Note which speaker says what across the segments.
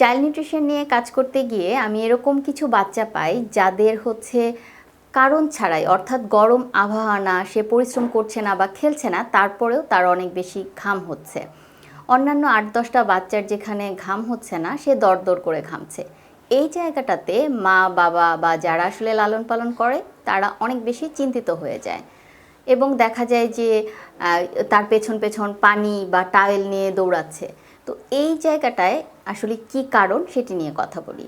Speaker 1: Child nutrition নিয়ে কাজ করতে গিয়ে আমি এরকম কিছু বাচ্চা পাই যাদের হচ্ছে কারণ ছাড়াই, অর্থাৎ গরম আবহাওয়া না সে পরিশ্রম করছে না বা খেলছে না, তারপরেও তার অনেক বেশি ঘাম হচ্ছে। অন্যান্য আট দশটা বাচ্চার যেখানে ঘাম হচ্ছে না, সে দরদর করে ঘামছে। এই জায়গাটাতে মা, বাবা বা যারা আসলে লালন পালন করে, তারা অনেক বেশি চিন্তিত হয়ে যায়। এবং দেখা যায় যে তার পেছন পেছন পানি বা টাওয়েল নিয়ে দৌড়াচ্ছে। তো এই জায়গাটায় আসলে কি কারণ সেটি নিয়ে কথা বলি।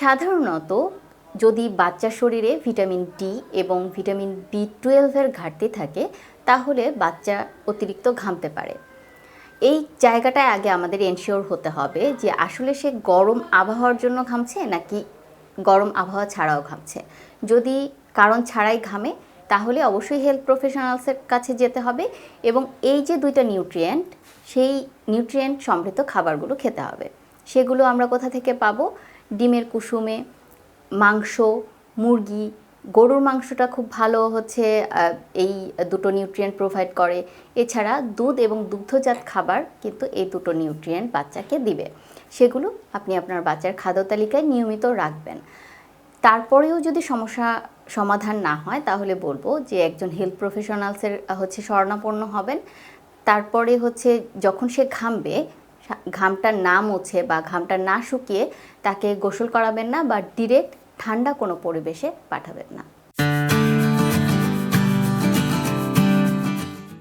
Speaker 1: সাধারণত যদি বাচ্চার শরীরে ভিটামিন ডি এবং ভিটামিন বি টুয়েলভের ঘাটতি থাকে, তাহলে বাচ্চা অতিরিক্ত ঘামতে পারে। এই জায়গাটায় আগে আমাদের এনশিওর হতে হবে যে আসলে সে গরম আবহাওয়ার জন্য ঘামছে নাকি গরম আবহাওয়া ছাড়াও ঘামছে। যদি কারণ ছাড়াই ঘামে তাহলে অবশ্যই হেলথ প্রফেশনালসের কাছে যেতে হবে এবং এই যে দুইটা নিউট্রিয়েন্ট সেই নিউট্রিয়েন্ট সমৃদ্ধ খাবারগুলো খেতে হবে। সেগুলো আমরা কোথা থেকে পাবো? ডিমের কুসুমে, মাংস, মুরগি। গরুর মাংসটা খুব ভালো হচ্ছে এই দুটো নিউট্রিয়েন্ট প্রোভাইড করে। এছাড়া দুধ এবং দুগ্ধজাত খাবার কিন্তু এই দুটো নিউট্রিয়েন্ট বাচ্চাকে দিবে। সেগুলো আপনি আপনার বাচ্চার খাদ্য তালিকায় নিয়মিত রাখবেন। তারপরেও যদি সমস্যা সমাধান না হয়, তাহলে বলব যে একজন হেলথ প্রফেশনালসের হচ্ছে স্বর্ণাপন্ন হবেন। তারপরে হচ্ছে যখন সে ঘামবে ঘামটা না মুছে বা ঘামটা না শুকিয়ে তাকে গোসল করাবেন না বা ডিরেক্ট ঠান্ডা কোনো পরিবেশে পাঠাবেন না।